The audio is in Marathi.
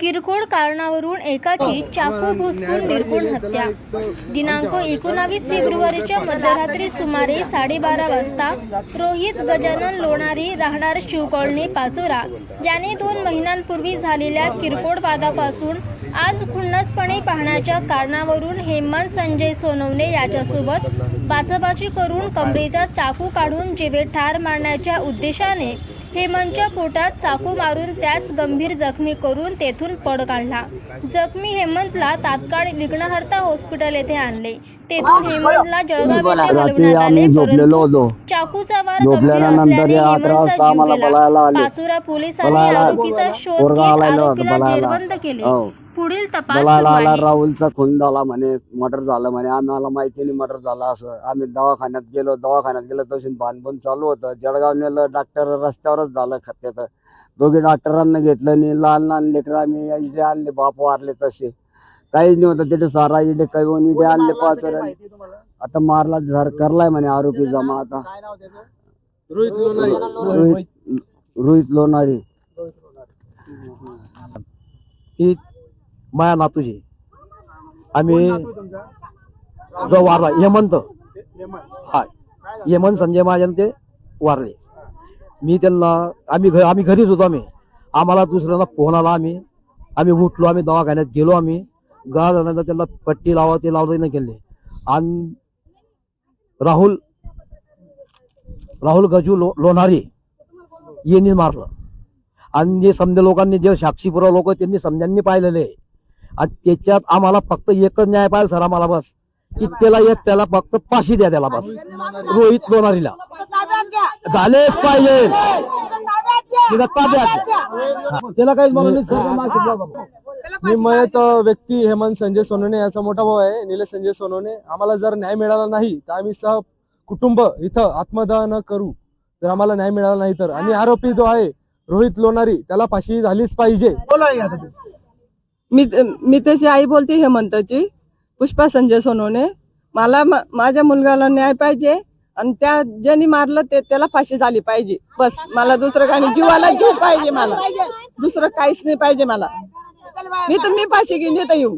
किरकोळ कारणावरून एकाची चाकू भुसकून निर्गुण हत्या. दिनांक एकोणावीस फेब्रुवारीच्या मध्यरात्री सुमारे साडेबारा वाजता रोहित गजानन लोणारी राहणार शिवकॉलनी पाचोरा. याने दोन महिन्यांपूर्वी झालेल्या किरकोळ वादापासून आज खुन्नसपणे पाहण्याच्या कारणावरून हेमंत संजय सोनवणे याच्यासोबत बाचाबाची करून कमरेचा चाकू काढून जीवे ठार मारण्याच्या उद्देशाने हेमंतच्या पोटात चाकू मारून त्यास गंभीर जखमी करून तेथून पळ काढला. जखमी हेमंतला तात्काळ विघ्नहर्ता हॉस्पिटल येथे आणले. तेथून हेमंतला जळगाव येथे हलवण्यात आले परंतु चाकूचा वार गंभीर असल्याने हेमंतचा जीव गेला. पाचोरा पोलिसांनी आरोपीचा शोध घेत आरोपीला. जेरबंद केले. हो. पुढील तपास सुरू आला आहे. राहुलचा खून झाला म्हणे मर्डर झालं म्हणे. आम्हाला माहिती नाही मर्डर झाला असं. आम्ही दवाखान्यात गेलो दवाखान्यात गेलो तशी बांधून चालू होतं. जळगाव नेलं डॉक्टर रस्त्यावरच झालं खत्याचं. दोघे डॉक्टरांना घेतलं नाही लहान लहान लेकरं आम्ही इथे आणले बाप वारले तसे. काहीच नाही होतं तिथे सारा इथे काही होऊन इथे आणले पाच आता मारला झर करलाय म्हणे आरोपी जमा आता. रोहित रोहित लोणारी. ही माया नातूची आम्ही जो वारला हेमंत. हा हेमंत. संजय महाजन ते वारले. मी त्यांना आम्ही घ आम्ही घरीच होतो आम्ही. आम्हाला दुसऱ्यांदा फोन आला आम्ही. आम्ही उठलो आम्ही दवाखान्यात गेलो आम्ही. गाव झाल्यानंतर त्यांना पट्टी लावा ते लावलं नाही केले आणि राहुल राहुल गजू लो लोणारी यांनी मारलं. आणि जे समजा लोकांनी जे साक्षी पुरा लोक त्यांनी समजांनी पाहिलेले. आहे. आणि त्याच्यात आम्हाला फक्त एकच न्याय पाहिजे सर आम्हाला बस. की त्याला एक त्याला फक्त फाशी द्या त्याला बस. रोहित लोणारीला. झालेच पाहिजे. त्याला काहीच म्हणून. मी मयत व्यक्ती हेमंत संजय सोनवणे याचा मोठा भाऊ आहे निलेश संजय सोनवणे. आम्हाला जर न्याय मिळाला नाही तर आम्ही सह कुटुंब इथं आत्मदहन करू. जर आम्हाला न्याय मिळाला नाही तर. आणि आरोपी जो आहे रोहित लोणारी त्याला फाशी झालीच पाहिजे. मी मी त्याची आई बोलते हेमंतची पुष्पा संजय सोनवणे मला माझ्या मुलगाला न्याय पाहिजे आणि त्या ज्यांनी मारलं ते त्याला फाशी झाली पाहिजे. बस मला दुसरं काही जीवाला जीव पाहिजे मला. दुसरं काहीच नाही पाहिजे मला. मी तर मी फाशी घेऊन येतं येऊ.